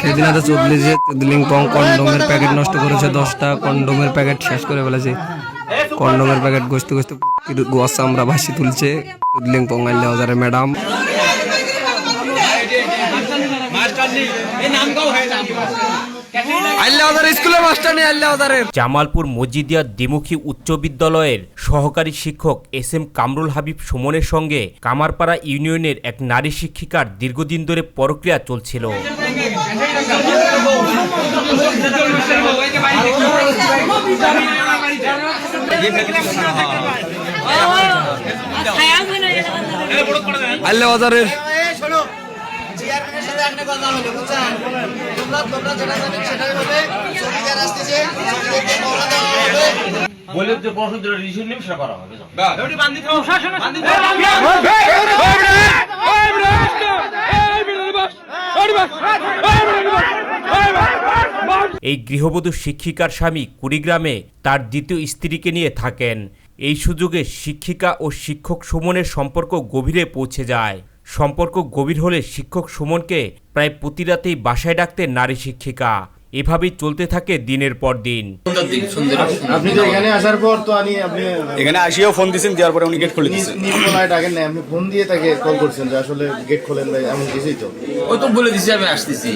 সেদিন হাতে চদলিছে চদলিং পং কন্ডোমের প্যাকেট নষ্ট করেছে, দশটা কন্ডোমের প্যাকেট শেষ করে ফেলেছে। কন্ডোমের প্যাকেট গোস্ত গোস্ত গোয়াসা আমরা ভাসি তুলছে। চদলিং পং আল্লাহ হাজারে ম্যাডাম। মাস্টার হাজারের জামালপুর মজিদিয়া দ্বিমুখী উচ্চ বিদ্যালয়ের সহকারী শিক্ষক এস এম কামরুল হাবিব সুমনের সঙ্গে কামারপাড়া ইউনিয়নের এক নারী শিক্ষিকার দীর্ঘদিন ধরে পরক্রিয়া চলছিল। আল্লাহ সাথে একটা কথা হলো বুঝছেন তোমরা তোমরা যেটা জানেন সেটাই হবে চৌকিদার আসতেছে চৌকিদারকে মহড়া দেওয়া হবে বলে যে প্রশ্ন যেটা রিসিভ নেবে সেটা করা হবে এই গৃহবধূ শিক্ষিকার স্বামী কুড়িগ্রামে তার দ্বিতীয় স্ত্রীকে নিয়ে থাকেন এই সুযোগে শিক্ষিকা ও শিক্ষক সুমনের সম্পর্ক গভীরে পৌঁছে যায় সম্পর্ক গভীর হলে শিক্ষক সুমনকে প্রায় প্রতি রাতেই বাসায় ডাকতে নারী শিক্ষিকা। এভাবেই চলতে থাকে দিনের পর দিন। আপনি তো এখানে আসার পর তো আমি আপনি এখানে আসিও ফোন দিয়েছেন দেওয়ার পরে উনি গেট খুলে নির্মলায় ডাকেন না আপনি ফোন দিয়ে তাকে কল করছেন যে আসলে গেট খোলেন ভাই এমন কিছুই তো। ওই তো বলে দিছি আমি আসতেছি।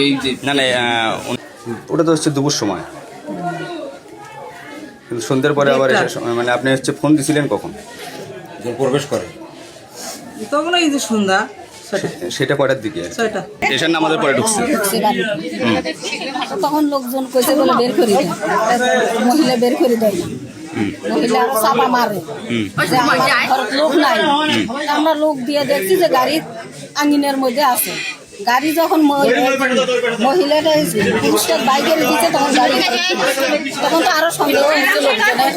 এই যে না না ওটা তো হচ্ছে দুপুর সময়। কিন্তু সন্ধ্যের পরে আবার সময় মানে আপনি হচ্ছে ফোন দিছিলেন কখন? প্রবেশ করে। তখন এই যে সন্ধ্যা সেটা কয়টার দিকে? ছয়টা। নামাজের পরে ঢুকছে। তখন লোকজন কইছে বলে বের করে দেয় মহিলা বের করে দেয় মহিলা চাপা মারে। লোক নাই। আমরা লোক দিয়ে দেখছি যে গাড়ি আঙ্গিনের মধ্যে আছে। গাড়ি যখন মহিলাটা বাইকে দিচ্ছে তখন গাড়ি তখন তো আরও সন্দেহ হচ্ছে লোকজনের।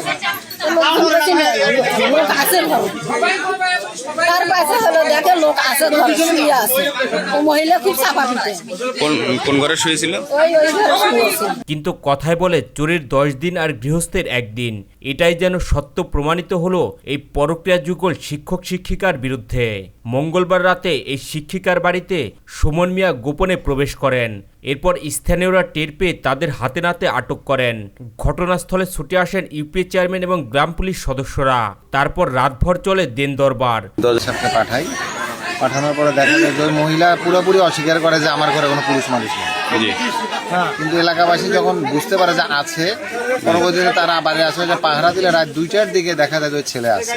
লোক আছে ঘরে। তার পাশে হলো দেখে লোক আছে ঘরে শুয়ে আছে। ও মহিলা খুব চাপা পিটে। কোন কোন ঘরে শুয়েছিল? ওই ওই ঘরে শুয়েছে কিন্তু কথায় বলে চোরের দশ দিন আর গৃহস্থের একদিন। এটাই যেন সত্য প্রমাণিত হলো এই পরক্রিয়া যুগল শিক্ষক শিক্ষিকার বিরুদ্ধে। মঙ্গলবার রাতে এই শিক্ষিকার বাড়িতে সুমন মিয়া গোপনে প্রবেশ করেন। এরপর স্থানীয়রা টের পেয়ে তাদের হাতে নাতে আটক করেন। ঘটনাস্থলে ছুটে আসেন ইউপি চেয়ারম্যান এবং গ্রাম পুলিশ সদস্যরা। তারপর রাতভর চলে দেন দরবার। পাঠাই। পাঠানোর পরে দেখা যায় যে ওই মহিলা পুরোপুরি অস্বীকার করে যে আমার ঘরে কোনো পুরুষ মানুষ নেই। জি। কিন্তু এলাকাবাসী যখন বুঝতে পারে যে আছে পরবর্তীতে তারা বাড়ি আসে যে পাহারা দিলে রাত দুইটার দিকে দেখা যায় যে ওই ছেলে আছে।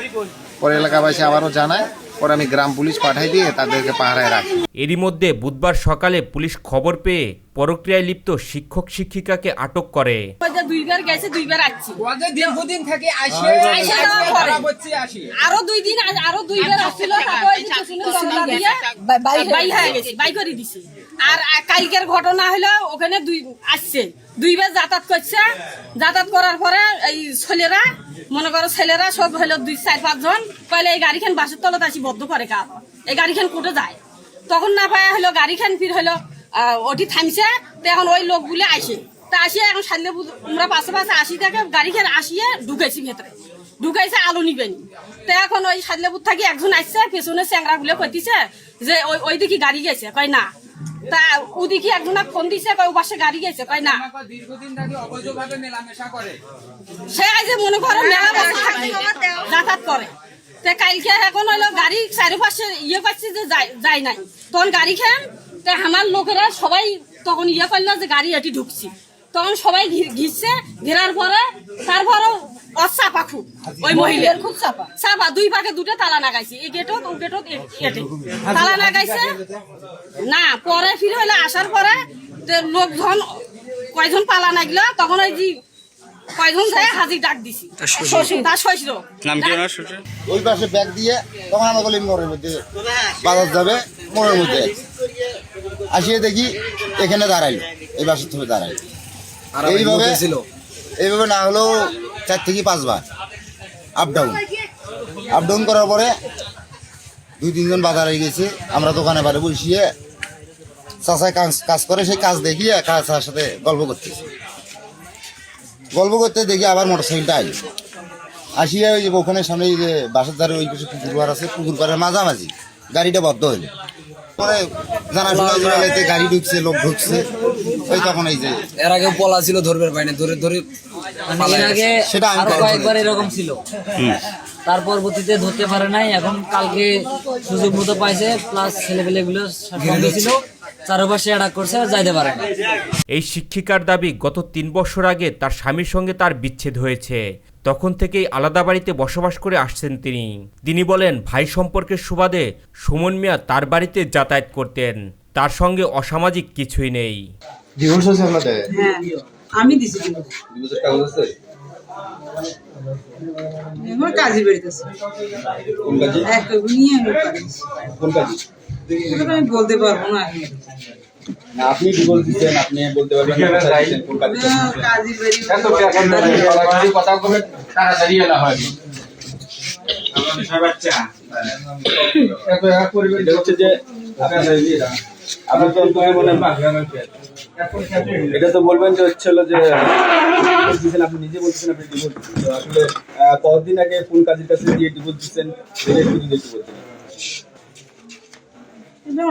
পরে এলাকাবাসী আবারও জানায় পরে আমি গ্রাম পুলিশ পাঠাই দিয়ে তাদেরকে পাহারায় রাখি। এরই মধ্যে বুধবার সকালে পুলিশ খবর পেয়ে পরক্রিয়ায় লিপ্ত শিক্ষক শিক্ষিকাকে আটক করে। দুইবার গেছে দুইবার আসছি। দীর্ঘদিন থেকে আসে আরও দুই দিন আরও দুইবার আসছিল হয়ে গেছে বাই করে দিছি। আর কালকের ঘটনা হলো, ওখানে দুই আসছে। দুইবার যাতায়াত করছে। যাতায়াত করার পরে এই ছেলেরা, মনে করো ছেলেরা সব হলো দুই, চার, পাঁচজন, কইলে এই গাড়িখান বাসের তলত আসি, বদ্ধ করে কাপ এই গাড়িখান কোটে যায়। তখন না পায় হলো গাড়িখান ফির হলো ওটি থামছে। তো এখন ওই লোকগুলো আসে। তা আসিয়ে এখন সারলে আমরা পাশে পাশে আসি থেকে গাড়িখান আসিয়ে ঢুকেছি ভেতরে। ঢুকাইছে আলু নিবেন। তো এখন ওই সাদলেপুর থাকি একজন আসছে পেছনে চ্যাংরা গুলো কইতিছে যে ওই ওই দিকে গাড়ি গেছে। কয় না। তা ওদিকে একজন ফোন দিছে কয় পাশে গাড়ি গেছে। কয় না। দীর্ঘদিন থেকে অবৈধভাবে মেলামেশা করে সে মনে করো মেলা যাতায়াত করে। তে কালকে এখন হলো গাড়ি চারিপাশে ইয়ে করছে যে যাই- যায় নাই। তখন গাড়ি খেন তে আমার লোকেরা সবাই তখন ইয়ে করল যে গাড়ি এটি ঢুকছি। তখন সবাই ঘিরছে ঘেরার পরে তারপরেও খুব ওই মহিলার খুব চাপা। চাপা দুই পাকে দুটো তালা লাগাইছে। এই গেটত ও গেটত এটে। তালা লাগাইছে। না পরে ফিরে হইলে আসার পরে লোকজন কয়জন পালা নাগলো তখন ওই যে কয়জন যায় হাজির ডাক দিছি। শ্বশুর। তার শ্বশুর। নাম কি ওনার শ্বশুর? ওই পাশে ব্যাগ দিয়ে তখন আমরা বলি মোড়ের মধ্যে বাজার যাবে মোড়ের মধ্যে। আসিয়ে দেখি এখানে দাঁড়াইলো এই বাসের থেকে দাঁড়াইলো। এইভাবে এইভাবে না হলেও চার থেকে পাঁচবার। আপ ডাউন আপ ডাউন করার পরে দুই, তিনজন বাজারে গেছে। আমরা দোকানে বাড়ি বসিয়ে চাষায় কাজ কাজ করে, সেই কাজ দেখিয়ে কাজের সাথে গল্প করতেছি। গল্প করতে দেখি আবার মোটর সাইকেলটা আইলো। আসিয়া ওই যে ওখানে সামনে যে বাসার ধারে ওই কিছু পুকুর পাড় আছে, পুকুর পাড়ের মাঝামাঝি। গাড়িটা বদ্ধ হইল। পরে জানাশোনা গাড়ি ঢুকছে, লোক ঢুকছে। ওই তখন এই যে এর আগে পলা ছিল ধরবে পাইনি, ধরে ধরে আগে আরও কয়েকবার এরকম ছিল। তার পরবর্তীতে ধরতে পারে নাই। এখন কালকে সুযোগ মতো পাইছে প্লাস ছেলেপেলে ছিল। চারপাশে অ্যাটাক করছে যাইতে পারে এই শিক্ষিকার দাবি গত তিন বছর আগে তার স্বামীর সঙ্গে তার বিচ্ছেদ হয়েছে। তখন থেকেই আলাদা বাড়িতে বসবাস করে আসছেন তিনি। তিনি বলেন ভাই সম্পর্কের সুবাদে সুমন মিয়া তার বাড়িতে যাতায়াত করতেন। তার সঙ্গে অসামাজিক কিছুই নেই। ডিভোর্স হয়েছে আপনাদের? আমি দিছি ডিভোর্সের কাগজ আছে? আমার কাজে বেরিতেছে কোন কাজে? এক নিয়ে আমি পারি কোন কাজে? আমি বলতে পারব না আপনি ডিভোর্স দিচ্ছেন আপনি বলতে পারবেন কথা বলে তাড়াতাড়ি এলা হয়। এটা হচ্ছে যে আপনার আপনি তো বলেন এটা তো বলবেন যে হচ্ছে হলো যে আপনি নিজে বলছেন আপনি ডিভোর্স দিচ্ছেন। আসলে কতদিন আগে কোন কাজের কাছে দিয়ে ডিভোর্স দিচ্ছেন? এটা একটু যদি একটু বলতেন। এটা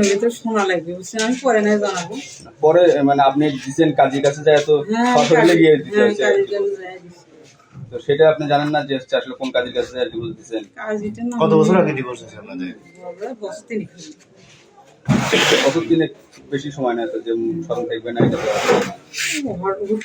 হয়ে তো শোনা লাগবে বুঝছেন? আমি পরে না জানাব। পরে মানে আপনি দিচ্ছেন কাজের কাছে যায় তো হ্যাঁ গিয়ে দিতে হ্যাঁ হয়েছে। তো সেটা আপনি জানেন না যে আসলে কোন কাজের কাছে ডিভোর্স দিচ্ছেন? কত বছর আগে ডিভোর্স হয়েছে আপনাদের? বসতে কতদিনে বেশি সময় না যে স্মরণ থাকবে না এটা